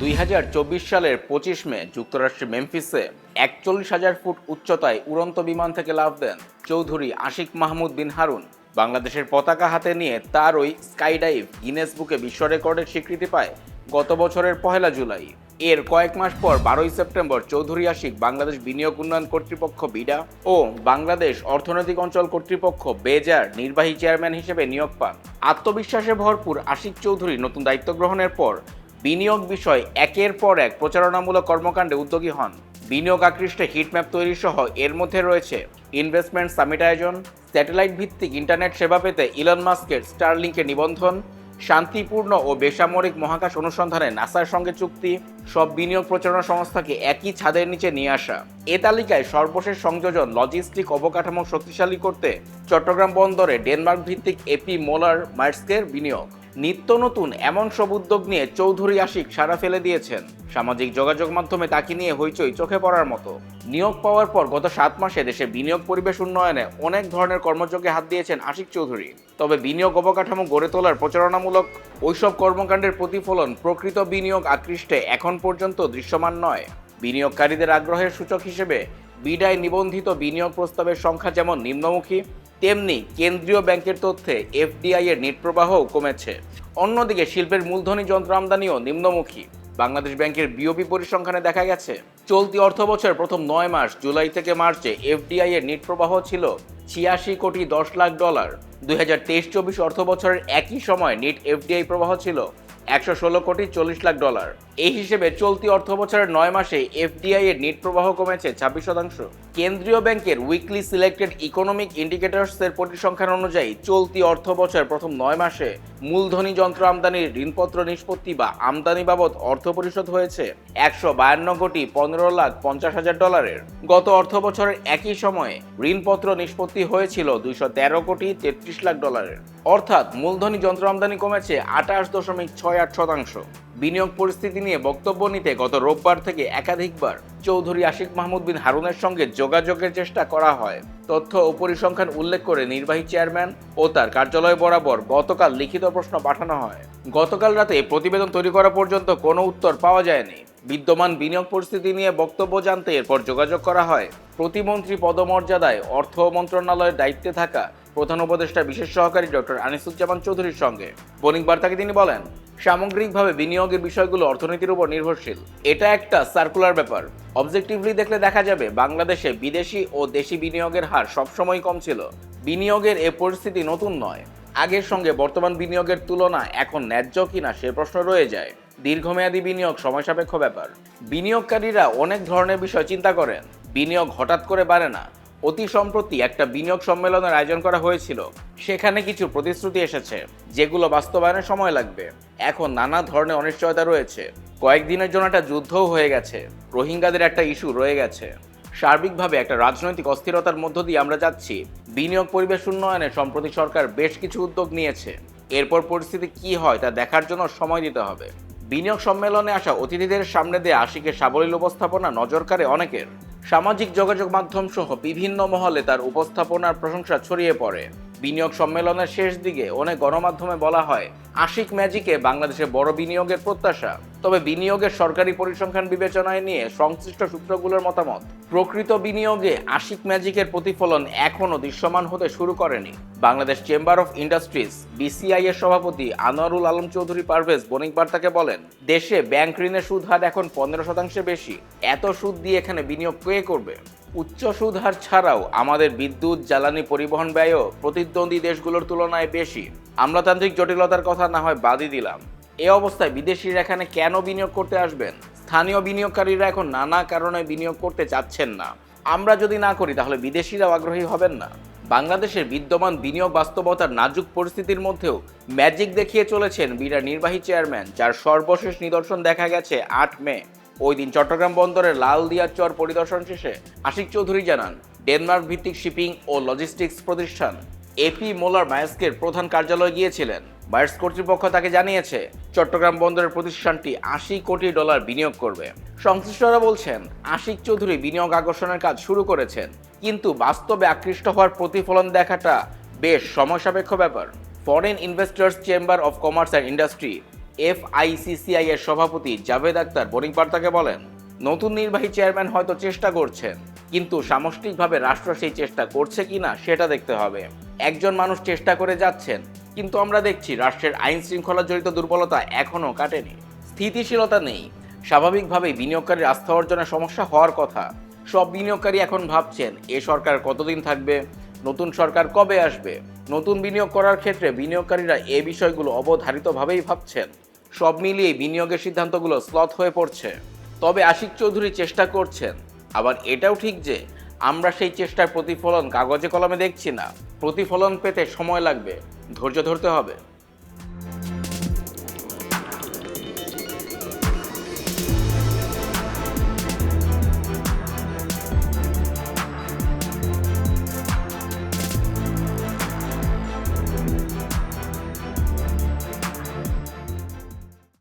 দুই হাজার চব্বিশ সালের পঁচিশ মে যুক্তরাষ্ট্রের মেমফিসে একচল্লিশ হাজার ফুট উচ্চতায় উড়ন্ত বিমান থেকে লাভ দেন চৌধুরী আশিক মাহমুদ বিন হারুন। বাংলাদেশের পতাকা হাতে নিয়ে তার ওই স্কাইডাইভ গিনেস বুকে বিশ্ব রেকর্ডের স্বীকৃতি পায় গত বছরের পহেলা জুলাই। এর কয়েক মাস পর বারোই সেপ্টেম্বর চৌধুরী আশিক বাংলাদেশ বিনিয়োগ উন্নয়ন কর্তৃপক্ষ বিডা ও বাংলাদেশ অর্থনৈতিক অঞ্চল কর্তৃপক্ষ বেজার নির্বাহী চেয়ারম্যান হিসেবে নিয়োগ পান। আত্মবিশ্বাসে ভরপুর আশিক চৌধুরী নতুন দায়িত্ব গ্রহণের পর বিনিয়োগ বিষয় একের পর এক প্রচারণামূলক কর্মকাণ্ডে উদ্যোগী হন। বিনিয়োগ আকৃষ্টে হিটম্যাপ তৈরি সহ এর মধ্যে রয়েছে ইনভেস্টমেন্ট সামিট আয়োজন স্যাটেলাইট ভিত্তিক ইন্টারনেট সেবা পেতে ইলন মাস্কের স্টারলিংকে নিবন্ধন, শান্তিপূর্ণ ও বেসামরিক মহাকাশ অনুসন্ধানে নাসার সঙ্গে চুক্তি, সব বিনিয়োগ প্রচারণা সংস্থাকে একই ছাদের নিচে নিয়ে আসা। এ তালিকায় সর্বশেষ সংযোজন লজিস্টিক অবকাঠামো শক্তিশালী করতে চট্টগ্রাম বন্দরে ডেনমার্ক ভিত্তিক এপি মোলার মার্সকের বিনিয়োগ। নিত্য নতুন এমন সব উদ্যোগ নিয়ে চৌধুরী আশিক সারা ফেলে দিয়েছেন। সামাজিক যোগাযোগ মাধ্যমে তাকে নিয়ে হইচই চোখে পড়ার মতো। নিয়োগ পাওয়ার পর গত সাত মাসে দেশে বিনিয়োগ পরিবেশ উন্নয়নে অনেক ধরনের কর্মযোগে হাত দিয়েছেন আশিক চৌধুরী। তবে বিনিয়োগ অবকাঠামো গড়ে তোলার প্রচারণামূলক ওইসব কর্মকাণ্ডের প্রতিফলন প্রকৃত বিনিয়োগ আকৃষ্টে এখন পর্যন্ত দৃশ্যমান নয়। বিনিয়োগকারীদের আগ্রহের সূচক হিসেবে বিডায় নিবন্ধিত বিনিয়োগ প্রস্তাবের সংখ্যা যেমন নিম্নমুখী, তেমনি কেন্দ্রীয় ব্যাংকের তথ্যে এফডিআই এর নেট প্রবাহও কমেছে। অন্যদিকে শিল্পের মূলধনী যন্ত্র আমদানিও নিম্নমুখী। বাংলাদেশ ব্যাংকের বিওপি পরিসংখ্যানে দেখা গেছে, চলতি অর্থ বছরের প্রথম নয় মাস, জুলাই থেকে মার্চে এফডিআই এর নেট প্রবাহ ছিল ছিয়াশি কোটি দশ লাখ ডলার। দুই হাজার তেইশ চব্বিশ অর্থ বছরের একই সময় নেট এফডিআই প্রবাহ ছিল একশো ষোলো কোটি চল্লিশ লাখ ডলার। এই হিসেবে চলতি অর্থ বছরের নয় মাসে এফডিআই এর নেট প্রবাহ কমেছে ছাব্বিশ শতাংশ। কেন্দ্রীয় ব্যাংকের উইকলি সিলেক্টেড ইকোনমিক ইন্ডিকেটরস এর পরিসংখ্যান অনুযায়ী চলতি অর্থ বছরের প্রথম নয় মাসে মূলধনী যন্ত্র আমদানির ঋণপত্র নিষ্পত্তি বা আমদানি বাবদ অর্থ পরিশোধ হয়েছে একশো বায়ান্ন কোটি পনেরো লাখ পঞ্চাশ হাজার ডলারের। গত অর্থ বছরের একই সময়ে ঋণপত্র নিষ্পত্তি হয়েছিল দুইশো তেরো কোটি তেত্রিশ লাখ ডলারের। অর্থাৎ মূলধনী যন্ত্র আমদানি কমেছে আঠাশ দশমিক ছয় আট শতাংশ। বিনিয়োগ পরিস্থিতি নিয়ে বক্তব্য নিতে গত রোববার থেকে একাধিকবার চৌধুরী আশিক মাহমুদ বিন হারুনের সঙ্গে যোগাযোগের চেষ্টা করা হয়। তথ্য ও পরিসংখ্যান উল্লেখ করে নির্বাহী চেয়ারম্যান ও তার কার্যালয় বরাবর গতকাল লিখিত প্রশ্ন পাঠানো হয়। গতকাল রাতে প্রতিবেদন তৈরি করা পর্যন্ত কোনো উত্তর পাওয়া যায়নি। বিদ্যমান বিনিয়োগ পরিস্থিতি নিয়ে বক্তব্য জানতে এরপর যোগাযোগ করা হয়। প্রতিমন্ত্রী পদমর্যাদায় অর্থ মন্ত্রণালয়ের দায়িত্বে থাকা প্রধান উপদেষ্টা বিশেষ সহকারী ডক্টর আনিসুজ্জামান চৌধুরীর সঙ্গে। বণিক বার্তাকে তিনি বলেন সামগ্রিকভাবে বিনিয়োগের বিষয়গুলো অর্থনীতির উপর নির্ভরশীল। এটা একটা সার্কুলার ব্যাপার। অবজেক্টিভলি দেখলে দেখা যাবে, বাংলাদেশে বিদেশি ও দেশি বিনিয়োগের হার সবসময় কম ছিল। বিনিয়োগের এ পরিস্থিতি নতুন নয়। আগের সঙ্গে বর্তমান বিনিয়োগের তুলনা এখন ন্যায্য কিনা সে প্রশ্ন রয়ে যায়। দীর্ঘমেয়াদী বিনিয়োগ সময় সাপেক্ষ ব্যাপার। বিনিয়োগকারীরা অনেক ধরনের বিষয় চিন্তা করেন। বিনিয়োগ হঠাৎ করে বাড়ে না। অতি সম্প্রতি একটা বিনিয়োগ সম্মেলনের আয়োজন করা হয়েছিল। সেখানে কিছু প্রতিশ্রুতি এসেছে, যেগুলো বাস্তবায়নের সময় লাগবে। এখন নানা ধরনের অনিশ্চয়তা রয়েছে। কয়েকদিনের জন্য একটা যুদ্ধও হয়ে গেছে। রোহিঙ্গাদের একটা ইস্যু রয়ে গেছে। সার্বিকভাবে একটা রাজনৈতিক অস্থিরতার মধ্য দিয়ে আমরা যাচ্ছি। বিনিয়োগ পরিবেশ উন্নয়নে সম্প্রতি সরকার বেশ কিছু উদ্যোগ নিয়েছে। এরপর পরিস্থিতি কি হয় তা দেখার জন্য সময় দিতে হবে। বিনিয়োগ সম্মেলনে আসা অতিথিদের সামনে দিয়ে আশিকের সাবলীল উপস্থাপনা নজর কাড়ে অনেকের। সামাজিক যোগাযোগ মাধ্যম সহ বিভিন্ন মহলে তার উপস্থাপনার প্রশংসা ছড়িয়ে পড়ে। বিনিয়োগ সম্মেলনের শেষ দিকে অনেক গণমাধ্যমে বলা হয়, আশিক ম্যাজিকে বাংলাদেশে বড় বিনিয়োগের প্রত্যাশা। তবে বিনিয়োগের সরকারি পরিসংখ্যান বিবেচনায় নিয়ে সংশ্লিষ্ট সূত্রগুলোর মতামত, প্রকৃত বিনিয়োগে আশিক ম্যাজিকের প্রতিফলন এখনও দৃশ্যমান হতে শুরু করেনি। Bangladesh chamber of industries, BCI এর সভাপতি আনোয়ারুল আলম চৌধুরী পারভেজ বণিক বার্তাকে বলেন, দেশে ব্যাংক ঋণের সুদ হার এখন পনেরো শতাংশে বেশি। এত সুদ দিয়ে এখানে বিনিয়োগ কে করবে? উচ্চ সুদ হার ছাড়াও আমাদের বিদ্যুৎ, জ্বালানি পরিবহন ব্যয়ও প্রতিদ্বন্দ্বী দেশগুলোর তুলনায় বেশি। আমলাতান্ত্রিক জটিলতার কথা না হয় বাদই দিলাম। এ অবস্থায় বিদেশিরা এখানে কেন বিনিয়োগ করতে আসবেন? স্থানীয় বিনিয়োগকারীরা এখন নানা কারণে বিনিয়োগ করতে চাচ্ছেন না। আমরা যদি না করি, তাহলে বিদেশিরাও আগ্রহী হবেন না। বাংলাদেশের বিদ্যমান বিনিয়োগ বাস্তবতার নাজুক পরিস্থিতির মধ্যেও ম্যাজিক দেখিয়ে চলেছেন বিরাট নির্বাহী চেয়ারম্যান, যার সর্বশেষ নিদর্শন দেখা গেছে আট মে। ওই দিন চট্টগ্রাম বন্দরের লাল দিয়ার চর পরিদর্শন শেষে আশিক চৌধুরী জানান, ডেনমার্ক ভিত্তিক শিপিং ও লজিস্টিক্স প্রতিষ্ঠান এপি মোলার মায়াস্কের প্রধান কার্যালয়ে গিয়েছিলেন। বায়ার্স কর্তৃপক্ষ তাকে জানিয়েছে, চট্টগ্রাম বন্দরের প্রতিষ্ঠানটি আশি কোটি ডলার বিনিয়োগ করবে। সংশ্লিষ্টরা বলছেন, আশিক চৌধুরী বিনিয়োগ আকর্ষণের কাজ শুরু করেছেন, কিন্তু বাস্তবে আকৃষ্ট হওয়ার প্রতিফলন দেখাটা বেশ সময় সাপেক্ষ ব্যাপার foreign investors chamber of commerce and industry FICCI এর সভাপতি জাভেদ আক্তার বোরিং বার্তাকে বলেন, নতুন নির্বাহী চেয়ারম্যান হয়তো চেষ্টা করছেন, কিন্তু সামষ্টিকভাবে রাষ্ট্র সেই চেষ্টা করছে কিনা সেটা দেখতে হবে। একজন মানুষ চেষ্টা করে যাচ্ছেন, কিন্তু আমরা দেখছি রাষ্ট্রের আইন শৃঙ্খলা জড়িত দুর্বলতা এখনও কাটেনি। স্থিতিশীলতা নেই। স্বাভাবিকভাবেই বিনিয়োগকারীর আস্থা অর্জনের সমস্যা হওয়ার কথা। সব বিনিয়োগকারী এখন ভাবছেন, এ সরকার কতদিন থাকবে? নতুন সরকার কবে আসবে? নতুন বিনিয়োগ করার ক্ষেত্রে বিনিয়োগকারীরা এ বিষয়গুলো অবধারিতভাবেই ভাবছেন। সব মিলিয়ে বিনিয়োগের সিদ্ধান্তগুলো স্লথ হয়ে পড়ছে। তবে আশিক চৌধুরী চেষ্টা করছেন, আবার এটাও ঠিক যে আমরা সেই চেষ্টার প্রতিফলন কাগজে কলমে দেখছি না। প্রতিফলন পেতে সময় লাগবে। ধৈর্য ধরতে হবে।